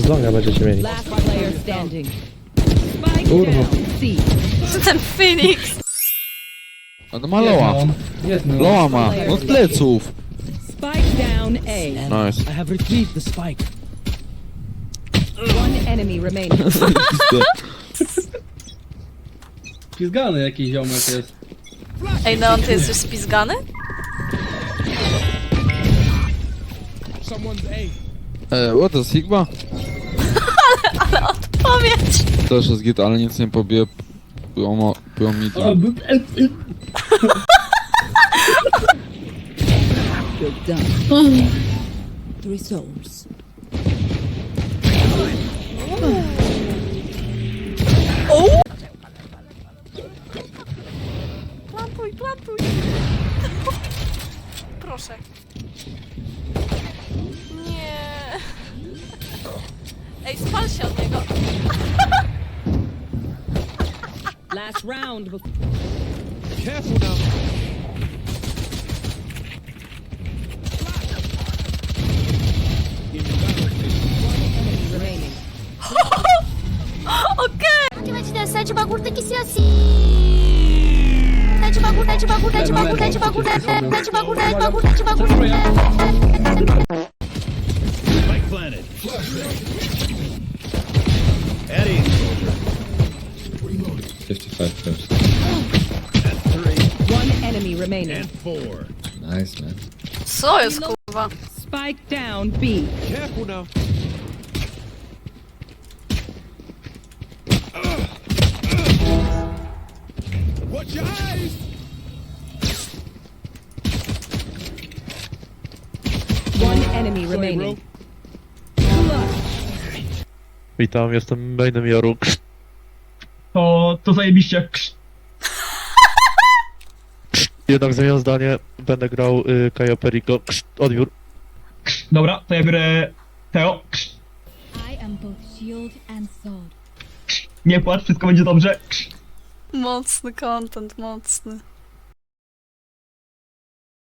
Z longa będziecie mieli. Last player standing. Spike Kurwa. down. C. Ten Phoenix. On ma loa. Jest no. Loa ma. Od pleców. Spike down A. Nice. I have retrieved the spike. One enemy remaining. Pizgany jakiś ziomek jest. Ej, Neon, ty jesteś spizgany? E, what the Sigma? Powiedz. Też jest git, ale nic nie pobije. Było, mo- było mi O, b- e- You're done. Three souls. Plantuj, plantuj. Proszę. Spal się od niego. Last round. te dar sete bagulho tem que ser assim. Sete bagulho, sete bagulho, sete bagulho, sete bagulho, sete bagulho, sete bagulho, sete bagulho. Spike planted. Eddie. 55 first. One enemy remaining. And four. Nice, man. Co jest, kurwa? Spike down B. Careful now. Watch your eyes. One enemy remaining. Witam, jestem mainem Joru. To, to zajebiście. Jednak zmieniam zdanie, będę grał y, Kaja Perico. Odbiór. Dobra, to ja biorę Teo. I am both shield and sword. Nie płacz, wszystko będzie dobrze. Mocny content, mocny.